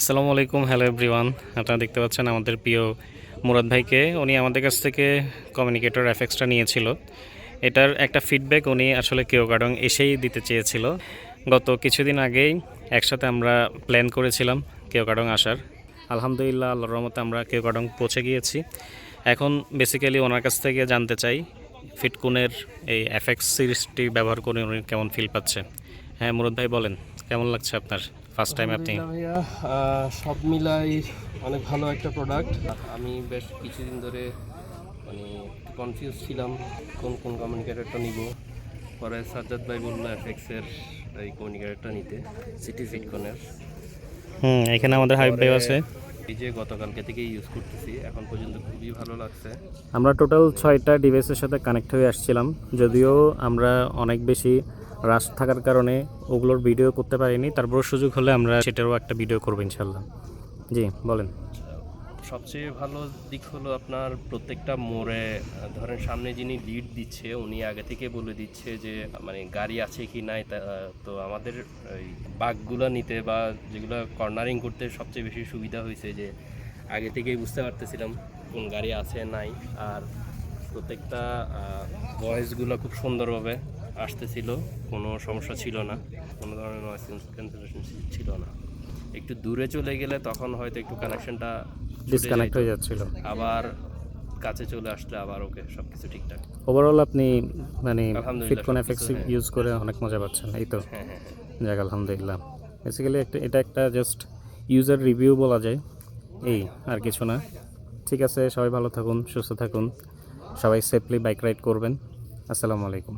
আসসালামু আলাইকুম, hello everyone. আপনারা দেখতে পাচ্ছেন আমাদের প্রিয় মুরাদ ভাইকে। উনি আমাদের কাছ থেকে কমিউনিকেটর এফেক্সটা নিয়েছিল। এটার একটা ফিডব্যাক উনি আসলে কেও গার্ডং এসেই দিতে চেয়েছিল। গত কিছুদিন আগেই একসাথে আমরা প্ল্যান করেছিলাম কেও গার্ডং আসার। আলহামদুলিল্লাহ, আল্লাহর রহমতে আমরা কেও গার্ডং পৌঁছে গিয়েছি। এখন বেসিক্যালি ওনার কাছ থেকে জানতে চাই ফিটকুনের এই এফেক্স সিরিজটি ব্যবহার করে উনি কেমন ফিল পাচ্ছে। হ্যাঁ মুরাদ ভাই বলেন কেমন লাগছে আপনার? ফার্স্ট টাইম আপনি? সব মিলাই অনেক ভালো একটা প্রোডাক্ট আমি বেশ কিছুদিন ধরে মানে কনফিউজ ছিলাম কোন কোন কমিউনিকেটরটা নিব। পরে সাজ্জাদ ভাই বলল এফএক্সের এই কমিউনিকেটরটা নিতে সিটি ফিটকনের হুম এখানে আমাদের হাইপ ভাই আছে। এই যে গতকালকে থেকে ইউজ করতেছি এখন পর্যন্ত খুবই ভালো লাগছে। আমরা টোটাল ছয়টা ডিভাইসের সাথে কানেক্ট হয়ে আসছিলাম যদিও আমরা অনেক বেশি রাশ থাকার কারণে ওগুলোর ভিডিও করতে পারিনি। তারপর সুযোগ হলে আমরা সেটারও একটা ভিডিও করব ইনশাল্লাহ জি বলেন। সবচেয়ে ভালো দিক হলো আপনার প্রত্যেকটা মোড়ে ধরেন সামনে যিনি লিড দিচ্ছে উনি আগে থেকে বলে দিচ্ছে যে মানে গাড়ি আছে কি নাই তা, আমাদের ওই বাঘগুলো নিতে বা যেগুলো কর্নারিং করতে সবচেয়ে বেশি সুবিধা হয়েছে যে আগে থেকেই বুঝতে পারতেছিলাম কোন গাড়ি আছে নাই। আর প্রত্যেকটা ভয়েসগুলো খুব সুন্দরভাবে আসতেছিল কোনো সমস্যা ছিল না কোনো ধরনের নয়েজ ক্যান্সেলেশন ছিল না। একটু দূরে চলে গেলে তখন হয়তো একটু কানেকশনটা ডিসকানেক্ট হয়ে যাচ্ছিল। আবার কাছে চলে আসলে আবার ওকে সব কিছু ঠিকঠাক। ওভারঅল আপনি মানে ফিটকন হ্যাঁ। ইউজ করে অনেক মজা পাচ্ছেন এই তো? হ্যাঁ হ্যাঁ হ্যাঁ। যাক আলহামদুলিল্লাহ। বেসিক্যালি একটা এটা একটা জাস্ট ইউজার রিভিউ বলা যায়। এই আর কিছু না। ঠিক আছে সবাই ভালো থাকুন সুস্থ থাকুন। সবাই সেফলি বাইক রাইড করবেন। আসসালামু আলাইকুম।